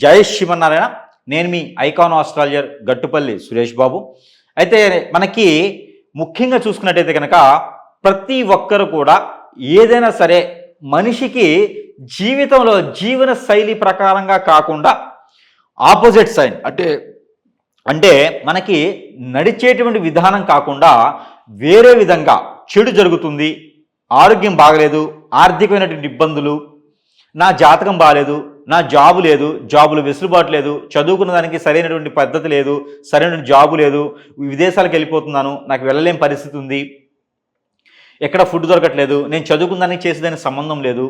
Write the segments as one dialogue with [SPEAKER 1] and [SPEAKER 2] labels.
[SPEAKER 1] జయ శివనారాయణ నేను మీ icon astrologer Gattupalli Suresh Babu. అయితే మనకి ముఖ్యంగా చూసుకున్నట్టయితే కనుక ప్రతి ఒక్కరు కూడా ఏదైనా సరే మనిషికి జీవితంలో జీవన శైలి ప్రకారంగా కాకుండా ఆపోజిట్ సైన్. అంటే అంటే మనకి నడిచేటువంటి విధానం కాకుండా వేరే విధంగా చెడు జరుగుతుంది ఆరోగ్యం బాగలేదు ఆర్థికమైనటువంటి ఇబ్బందులు నా జాతకం బాగాలేదు నా జాబు లేదు జాబులు వెసులుబాటు లేదు చదువుకున్న దానికి సరైనటువంటి పద్ధతి లేదు సరైన జాబు లేదు విదేశాలకు వెళ్ళిపోతున్నాను నాకు వెళ్ళలేని పరిస్థితి ఉంది ఎక్కడ ఫుడ్ దొరకట్లేదు నేను చదువుకున్న దానికి చేసేదానికి సంబంధం లేదు.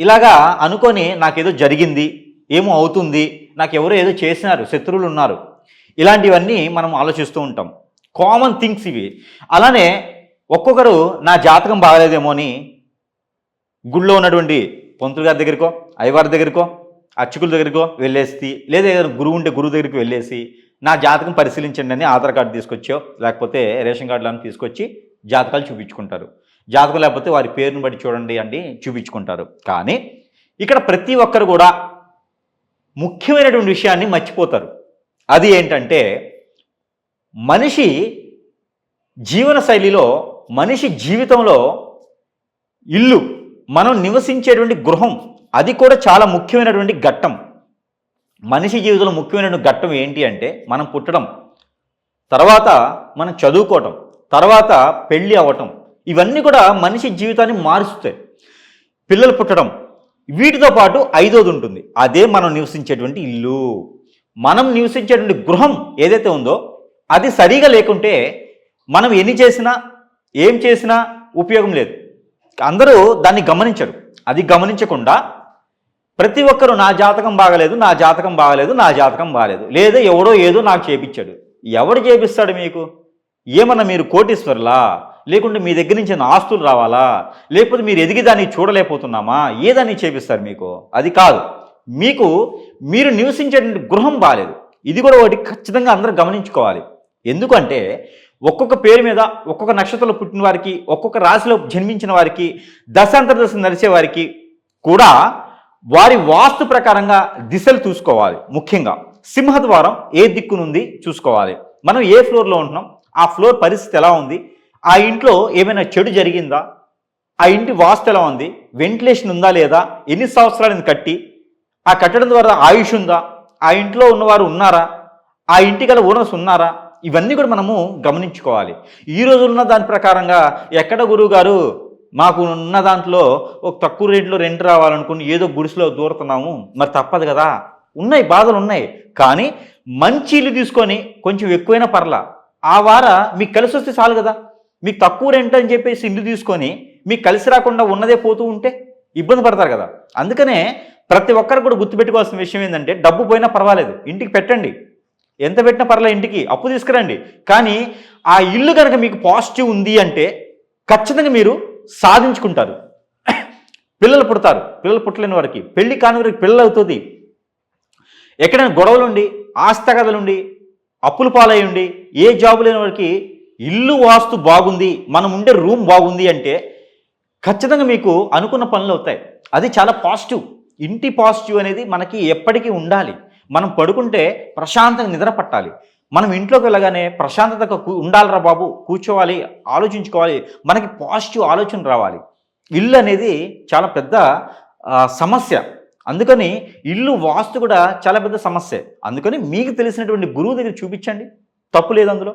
[SPEAKER 1] ఇలాగా అనుకొని నాకేదో జరిగింది ఏమో అవుతుంది నాకు ఎవరో ఏదో చేసినారు శత్రువులు ఉన్నారు. ఇలాంటివన్నీ మనం ఆలోచిస్తూ ఉంటాం. కామన్ థింగ్స్ ఇవి. అలానే ఒక్కొక్కరు నా జాతకం బాగలేదేమో అని గుళ్ళో ఉన్నటువంటి పంతులు గారి దగ్గరికో అయ్యవారి దగ్గరికో అర్చకుల దగ్గరికో వెళ్ళేసి లేదా ఏదైనా గురువు ఉంటే గురువు దగ్గరికి వెళ్ళేసి నా జాతకం పరిశీలించండి అని ఆధార్ కార్డు తీసుకొచ్చో లేకపోతే రేషన్ కార్డులను తీసుకొచ్చి జాతకాలు చూపించుకుంటారు. జాతకం లేకపోతే వారి పేరును బట్టి చూడండి అండి చూపించుకుంటారు. కానీ ఇక్కడ ప్రతి ఒక్కరు కూడా ముఖ్యమైనటువంటి విషయాన్ని మర్చిపోతారు. అది ఏంటంటే మనిషి జీవన శైలిలో మనిషి జీవితంలో ఇల్లు మనం నివసించేటువంటి గృహం అది కూడా చాలా ముఖ్యమైనటువంటి ఘట్టం. మనిషి జీవితంలో ముఖ్యమైనటువంటి ఘట్టం ఏంటి అంటే మనం పుట్టడం తర్వాత మనం చదువుకోవటం తర్వాత పెళ్ళి అవ్వటం ఇవన్నీ కూడా మనిషి జీవితాన్ని మారుస్తాయి. పిల్లలు పుట్టడం వీటితో పాటు ఐదోది ఉంటుంది. అదే మనం నివసించేటువంటి ఇల్లు. మనం నివసించేటువంటి గృహం ఏదైతే ఉందో అది సరిగా లేకుంటే మనం ఎన్ని చేసినా ఏం చేసినా ఉపయోగం లేదు. అందరూ దాన్ని గమనించరు. అది గమనించకుండా ప్రతి ఒక్కరు నా జాతకం బాగలేదు నా జాతకం బాగలేదు నా జాతకం బాగలేదు. లేదా ఎవడో ఏదో నాకు చేపించాడు ఎవడు చేపిస్తాడు మీకు? ఏమన్నా మీరు కోటీశ్వర్లా? లేకుంటే మీ దగ్గర నుంచి ఆస్తులు రావాలా? లేకపోతే మీరు ఎదిగి దాన్ని చూడలేకపోతున్నామా? ఏదాన్ని చేపిస్తారు మీకు? అది కాదు. మీకు మీరు నివసించేటువంటి గృహం బాగాలేదు ఇది కూడా ఒకటి ఖచ్చితంగా అందరూ గమనించుకోవాలి. ఎందుకంటే ఒక్కొక్క పేరు మీద ఒక్కొక్క నక్షత్రంలో పుట్టిన వారికి ఒక్కొక్క రాశిలో జన్మించిన వారికి దశాంతర దశ నడిచే వారికి కూడా వారి వాస్తు ప్రకారంగా దిశలు చూసుకోవాలి ముఖ్యంగా. సింహద్వారం ఏ దిక్కునుంది చూసుకోవాలి? మనం ఏ ఫ్లోర్లో ఉంటున్నాం? ఆ ఫ్లోర్ పరిస్థితి ఎలా ఉంది? ఆ ఇంట్లో ఏమైనా చెడు జరిగిందా? ఆ ఇంటి వాస్తు ఎలా ఉంది? వెంటిలేషన్ ఉందా లేదా? ఎన్ని సంవత్సరాలను కట్టి? ఆ కట్టడం ద్వారా ఆయుష్ ఉందా? ఆ ఇంట్లో ఉన్నవారు ఉన్నారా? ఆ ఇంటి గల ఓనర్స్ ఉన్నారా? ఇవన్నీ కూడా మనము గమనించుకోవాలి. ఈ రోజు ఉన్న దాని ప్రకారంగా ఎక్కడ గురువు గారు మాకు ఉన్న దాంట్లో ఒక తక్కువ రేట్లో రెంట్ రావాలనుకుని ఏదో గుడిసెలో దూరుతున్నాము. మరి తప్పదు కదా. ఉన్నాయి బాధలు ఉన్నాయి. కానీ మంచి ఇల్లు తీసుకొని కొంచెం ఎక్కువైనా పర్లా. ఆ వార మీకు కలిసి వస్తే చాలు కదా. మీకు తక్కువ రెంట్ అని చెప్పేసి ఇల్లు తీసుకొని మీకు కలిసి రాకుండా ఉన్నదే పోతూ ఉంటే ఇబ్బంది పడతారు కదా. అందుకనే ప్రతి ఒక్కరు కూడా గుర్తుపెట్టుకోవాల్సిన విషయం ఏంటంటే డబ్బు పోయినా పర్వాలేదు. ఇంటికి పెట్టండి. ఎంత పెట్టినా పర్లేదు ఇంటికి. అప్పు తీసుకురండి. కానీ ఆ ఇల్లు కనుక మీకు పాజిటివ్ ఉంది అంటే ఖచ్చితంగా మీరు సాధించుకుంటారు. పిల్లలు పుడతారు. పిల్లలు పుట్టలేని వారికి పెళ్ళి కాని వారికి పిల్లలు అవుతుంది. ఎక్కడైనా గొడవలుండి ఆస్తగదలుండి అప్పుల పాలై ఉండి ఏ జాబు లేని వారికి ఇల్లు వాస్తు బాగుంది మనం ఉండే రూమ్ బాగుంది అంటే ఖచ్చితంగా మీకు అనుకున్న పనులు అవుతాయి. అది చాలా పాజిటివ్. ఇంటి పాజిటివ్ అనేది మనకి ఎప్పటికీ ఉండాలి. మనం పడుకుంటే ప్రశాంతంగా నిద్ర పట్టాలి. మనం ఇంట్లోకి వెళ్ళగానే ప్రశాంతతగా ఉండాలిరా బాబు కూర్చోవాలి ఆలోచించుకోవాలి మనకి పాజిటివ్ ఆలోచన రావాలి. ఇల్లు అనేది చాలా పెద్ద సమస్య. అందుకని ఇల్లు వాస్తు కూడా చాలా పెద్ద సమస్య. అందుకని మీకు తెలిసినటువంటి గురువు దగ్గర చూపించండి. తప్పు లేదు అందులో.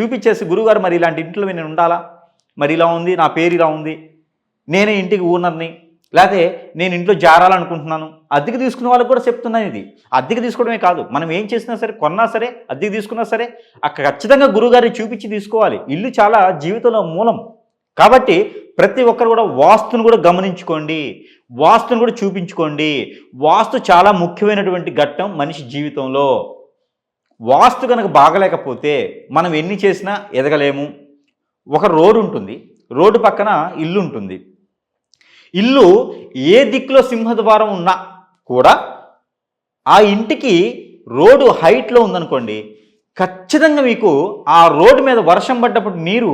[SPEAKER 1] చూపించేసి గురువుగారు మరి ఇలాంటి ఇంట్లో నేను ఉండాలా? మరి ఇలా ఉంది నా పేరు ఇలా ఉంది. నేనే ఇంటికి ఓనర్ని లేకపోతే నేను ఇంట్లో జారాలనుకుంటున్నాను అద్దెకి తీసుకున్న వాళ్ళకి కూడా చెప్తున్నాను ఇది. అద్దెకి తీసుకోవడమే కాదు మనం ఏం చేసినా సరే కొన్నా సరే అద్దెకి తీసుకున్నా సరే అక్కడ ఖచ్చితంగా గురువుగారిని చూపించి తీసుకోవాలి. ఇల్లు చాలా జీవితంలో మూలం. కాబట్టి ప్రతి ఒక్కరు కూడా వాస్తును కూడా గమనించుకోండి. వాస్తును కూడా చూపించుకోండి. వాస్తు చాలా ముఖ్యమైనటువంటి ఘట్టం మనిషి జీవితంలో. వాస్తు కనుక బాగలేకపోతే మనం ఎన్ని చేసినా ఎదగలేము. ఒక రోడ్డు ఉంటుంది. రోడ్డు పక్కన ఇల్లు ఉంటుంది. ఇల్లు ఏ దిక్కులో సింహద్వారం ఉన్నా కూడా ఆ ఇంటికి రోడ్డు హైట్లో ఉందనుకోండి ఖచ్చితంగా మీకు ఆ రోడ్డు మీద వర్షం పడ్డప్పుడు నీరు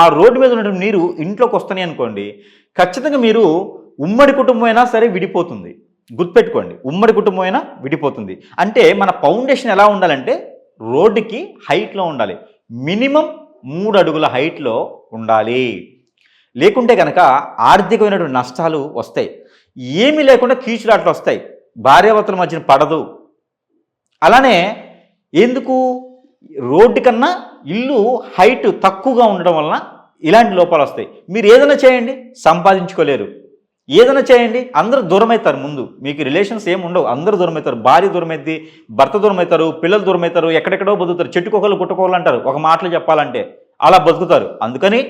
[SPEAKER 1] ఆ రోడ్డు మీద ఉన్నటువంటి నీరు ఇంట్లోకి వస్తున్నాయి అనుకోండి ఖచ్చితంగా మీరు ఉమ్మడి కుటుంబం అయినా సరే విడిపోతుంది. గుర్తుపెట్టుకోండి ఉమ్మడి కుటుంబం అయినా విడిపోతుంది. అంటే మన ఫౌండేషన్ ఎలా ఉండాలంటే రోడ్డుకి హైట్లో ఉండాలి. మినిమం మూడు అడుగుల హైట్లో ఉండాలి. లేకుంటే కనుక ఆర్థికమైనటువంటి నష్టాలు వస్తాయి. ఏమీ లేకుండా కీచులాట్లు వస్తాయి. భార్యాభర్తల మధ్యన పడదు. అలానే ఎందుకు? రోడ్డు కన్నా ఇల్లు హైట్ తక్కువగా ఉండడం వలన ఇలాంటి లోపాలు వస్తాయి. మీరు ఏదైనా చేయండి సంపాదించుకోలేరు. ఏదైనా చేయండి అందరూ దూరం అవుతారు ముందు. మీకు రిలేషన్స్ ఏమి ఉండవు. అందరూ దూరం అవుతారు భార్య దూరం భర్త దూరం అవుతారు పిల్లలు దూరం అవుతారు ఎక్కడెక్కడో బతుకుతారు. చెట్టుకోకలు గుట్టుకోకలు అంటారు. ఒక మాటలు చెప్పాలంటే అలా బతుకుతారు. అందుకని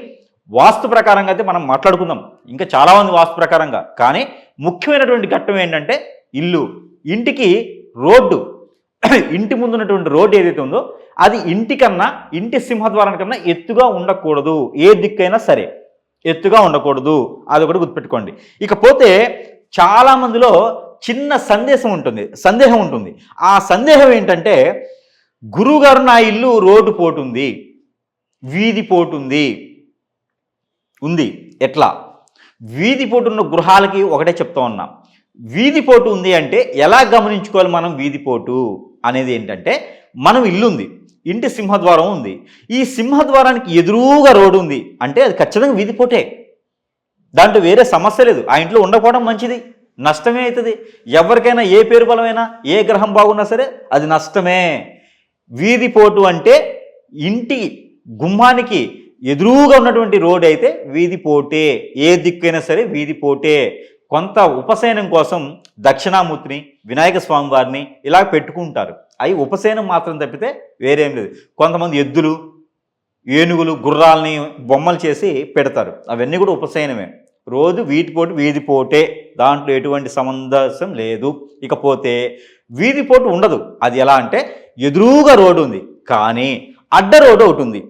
[SPEAKER 1] వాస్తు ప్రకారంగా అయితే మనం మాట్లాడుకుందాం. ఇంకా చాలామంది వాస్తు ప్రకారంగా. కానీ ముఖ్యమైనటువంటి ఘట్టం ఏంటంటే ఇల్లు. ఇంటికి రోడ్డు. ఇంటి ముందు ఉన్నటువంటి రోడ్డు ఏదైతే ఉందో అది ఇంటికన్నా ఇంటి సింహద్వారానికన్నా ఎత్తుగా ఉండకూడదు. ఏ దిక్కైనా సరే. ఎత్తుగా ఉండకూడదు. అది ఒకటి గుర్తుపెట్టుకోండి. ఇకపోతే చాలామందిలో చిన్న సందేశం ఉంటుంది. సందేహం ఉంటుంది. ఆ సందేహం ఏంటంటే గురువుగారు నా ఇల్లు రోడ్డు పోటుంది. వీధి పోటుంది. ఉంది. ఎట్లా? వీధి ఉన్న గృహాలకి ఒకటే చెప్తా ఉన్నా. వీధి పోటు ఉంది అంటే ఎలా గమనించుకోవాలి మనం వీధి పోటు అనేది ఏంటంటే మనం ఇల్లు ఉంది. ఇంటి సింహద్వారం ఉంది. ఈ సింహద్వారానికి ఎదురుగా రోడ్డు ఉంది అంటే అది ఖచ్చితంగా వీధి పోటే. దాంట్లో వేరే సమస్య లేదు. ఆ ఇంట్లో ఉండకపోవడం మంచిది. నష్టమే అవుతుంది. ఎవరికైనా ఏ పేరు బలమైనా ఏ గ్రహం బాగున్నా సరే అది నష్టమే. వీధి పోటు అంటే ఇంటి గుమ్మానికి ఎదురుగా ఉన్నటువంటి రోడ్ అయితే వీధి పోటే ఏ దిక్కైనా సరే వీధి పోటే. కొంత ఉపశయనం కోసం దక్షిణామూర్తిని వినాయక స్వామి వారిని ఇలా పెట్టుకుంటారు. అవి ఉపశయనం మాత్రం తప్పితే వేరేం లేదు. కొంతమంది ఎద్దులు ఏనుగులు గుర్రాలని బొమ్మలు చేసి పెడతారు. అవన్నీ కూడా ఉపశయనమే. రోజు వీటిపోటు వీధి పోటే. దాంట్లో ఎటువంటి సమంజసం లేదు. ఇకపోతే వీధి పోటు ఉండదు. అది ఎలా అంటే ఎదురుగా రోడ్డు ఉంది. కానీ అడ్డ రోడ్డు ఒకటి ఉంది.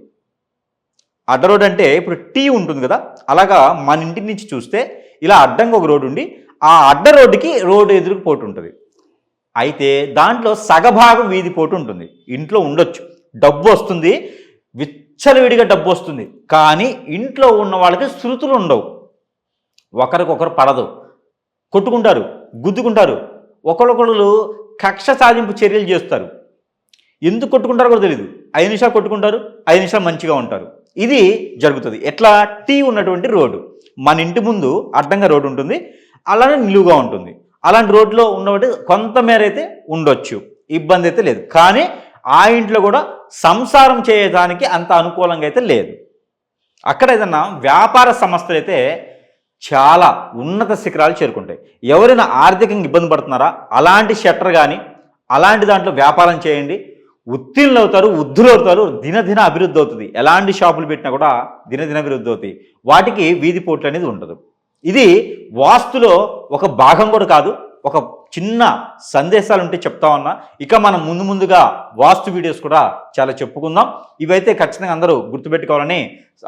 [SPEAKER 1] అడ్డ రోడ్ అంటే ఇప్పుడు టీ ఉంటుంది కదా అలాగా మన ఇంటి నుంచి చూస్తే ఇలా అడ్డంగా ఒక రోడ్డు ఉండి ఆ అడ్డ రోడ్డుకి రోడ్డు ఎదురుకు పోటు ఉంటుంది. అయితే దాంట్లో సగభాగం వీధి పోటు ఉంటుంది. ఇంట్లో ఉండొచ్చు. డబ్బు వస్తుంది విచ్చలవిడిగా డబ్బు వస్తుంది. కానీ ఇంట్లో ఉన్న వాళ్ళకి శృతులు ఉండవు. ఒకరికొకరు పడదు. కొట్టుకుంటారు గుద్దుకుంటారు. ఒకరికొకరు కక్ష సాధింపు చర్యలు చేస్తారు. ఎందుకు కొట్టుకుంటారో కూడా తెలియదు ఐదు నిమిషాలు కొట్టుకుంటారు ఐదు నిమిషాలు మంచిగా ఉంటారు. ఇది జరుగుతుంది. ఎట్లా? టీ ఉన్నటువంటి రోడ్డు. మన ఇంటి ముందు అడ్డంగా రోడ్డు ఉంటుంది. అలానే నిలువుగా ఉంటుంది. అలాంటి రోడ్లో ఉన్నటువంటి కొంతమేర అయితే ఉండొచ్చు. ఇబ్బంది అయితే లేదు. కానీ ఆ ఇంట్లో కూడా సంసారం చేయడానికి అంత అనుకూలంగా అయితే లేదు. అక్కడ ఏదన్నా వ్యాపార సంస్థలు అయితే చాలా ఉన్నత శిఖరాలు చేరుకుంటాయి. ఎవరైనా ఆర్థికంగా ఇబ్బంది పడుతున్నారా? అలాంటి షట్టర్ కానీ అలాంటి దాంట్లో వ్యాపారం చేయండి. ఉత్తీర్ణులు అవుతారు వృద్ధులు అవుతారు దినదిన అభివృద్ధి అవుతుంది. ఎలాంటి షాపులు పెట్టినా కూడా దినదిన అభివృద్ధి అవుతాయి. వాటికి వీధి పోట్లు అనేది ఉండదు. ఇది వాస్తులో ఒక భాగం కూడా కాదు ఒక చిన్న సందేశాలు ఉంటే చెప్తా ఉన్నా. ఇక మనం ముందు ముందుగా వాస్తు వీడియోస్ కూడా చాలా చెప్పుకుందాం. ఇవైతే ఖచ్చితంగా అందరూ గుర్తుపెట్టుకోవాలని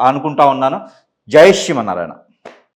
[SPEAKER 1] అనుకుంటా ఉన్నాను. జై శ్రీమన్నారాయణ.